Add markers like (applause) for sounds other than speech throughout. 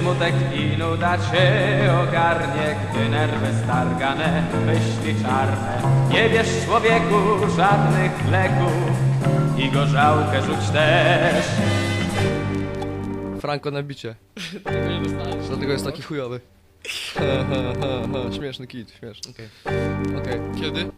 smutek i nuda cię ogarnie, gdy nerwy stargane, myśli czarne. Nie bierz człowieku żadnych leków i gorzałkę rzuć też. Franko na bicie. (laughs) Tego nie dostałeś. Dlatego jest taki chujowy. Ha, ha, ha, ha. Śmieszny kit, śmieszny. Okej. Okej. Kiedy?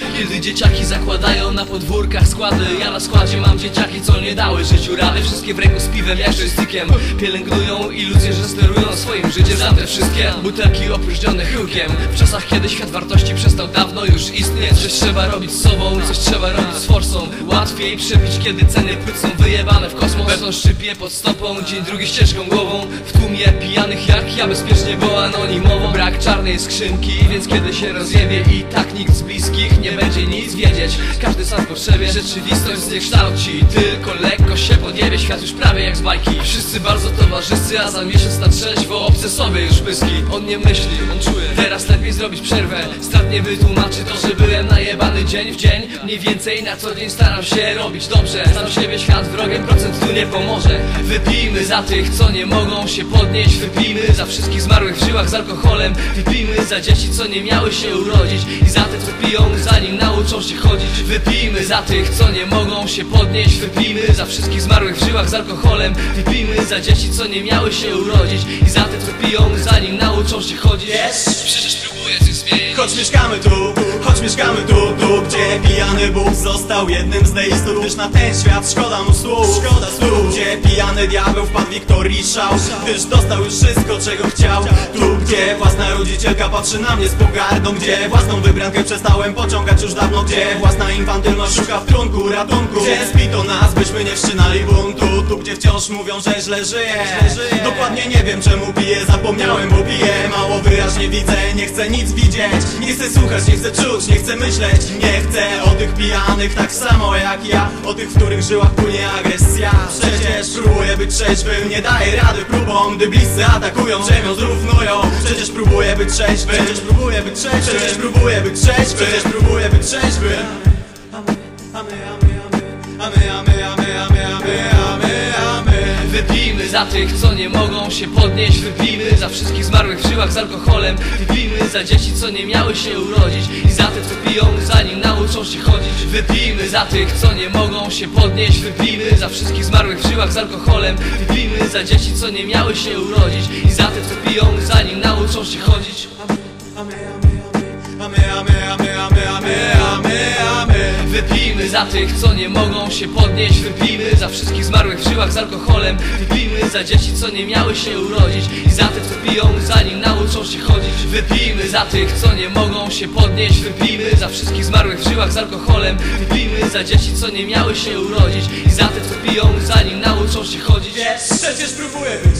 Kiedy dzieciaki zakładają na podwórkach składy Ja na składzie mam dzieciaki, co nie dały życiu rady. Wszystkie w ręku z piwem, jak joystickiem. Pielęgnują iluzję, że sterują swoim życiem Znam te wszystkie butelki opróżnione chyłkiem. W czasach, kiedy świat wartości przestał dawno już istnieć Coś trzeba robić z sobą, coś trzeba robić forsą. Łatwiej przebić, kiedy ceny płyt są wyjebane w kosmos. Beton szczypie pod stopą, dzień drugi ścieżką głową. W tłumie pijanych jak ja bezpiecznie, bo anonimowo. Brak czarnej skrzynki, więc kiedy się rozjebie I tak nikt z bliskich nie będzie nic wiedzieć. Każdy sam w potrzebie rzeczywistość zniekształci. Tylko lekko się podjebie, świat już prawie jak z bajki. Wszyscy bardzo towarzyscy, a za miesiąc na trzeźwo Obce sobie już pyski, on nie myśli, on czuje. Teraz lepiej zrobić przerwę Stratnie wytłumaczy to, że byłem najebany dzień w dzień. Mniej więcej na co dzień staram się robić dobrze. Znam siebie świat wrogiem, procent tu nie pomoże. Wypijmy za tych, co nie mogą się podnieść. Wypijmy za wszystkich zmarłych w żyłach z alkoholem. Wypijmy za dzieci, co nie miały się urodzić. I za te, co piją, zanim nauczą się chodzić. Wypijmy za tych, co nie mogą się podnieść. Wypijmy za wszystkich zmarłych w żyłach z alkoholem. Wypijmy za dzieci, co nie miały się urodzić. I za te, co piją, zanim nauczą się chodzić. Zmienić Choć mieszkamy tu, choć mieszkamy tu, tu Gdzie pijany Bóg został jednym z deistów Gdyż na ten świat szkoda mu słów. Szkoda słów. Gdzie pijany diabeł wpadł Wiktorii szał. Gdyż dostał już wszystko czego chciał. Tu gdzie własna rodzicielka patrzy na mnie z pogardą. Gdzie własną wybrankę przestałem pociągać już dawno. Gdzie własna infantylność szuka w trunku ratunku. Gdzie spito nas byśmy nie wszczynali buntu. Tu gdzie wciąż mówią, że źle żyję Dokładnie nie wiem czemu piję, zapomniałem bo piję. Mało wyraźnie widzę, nie chcę nic widzieć. Nie chcę słuchać, nie chcę czuć, nie chcę myśleć. Nie chcę o tych pijanych tak samo jak ja. O tych, w których żyłach płynie agresja. Przecież próbuję być trzeźwym, nie daję rady próbom. Gdy bliscy atakują, ziemią zrównują. Przecież próbuję być trzeźwym. Przecież próbuję być trzeźwym. Przecież próbuję być trzeźwym. Przecież próbuję być trzeźwym. A my, a my, a my, a my, za tych, co nie mogą się podnieść. Wypijmy za wszystkich zmarłych w żyłach z alkoholem. Wypijmy za dzieci, co nie miały się urodzić. I za te, co piją, zanim nauczą się chodzić. Wypijmy za tych, co nie mogą się podnieść. Wypijmy za wszystkich zmarłych w żyłach z alkoholem. Wypijmy za dzieci, co nie miały się urodzić. I za te, co piją, zanim nauczą się chodzić. A my, a my, a my, a Wypijmy za tych, co nie mogą się podnieść. Wypijmy za wszystkich zmarłych w żyłach z alkoholem. Wypijmy za dzieci, co nie miały się urodzić. I za te, co piją, zanim nauczą się chodzić. Wypijmy za tych, co nie mogą się podnieść. Wypijmy za wszystkich zmarłych w żyłach z alkoholem. Wypijmy za dzieci, co nie miały się urodzić. I za te, co piją, zanim nauczą się chodzić. Wiesz, przecież próbuję być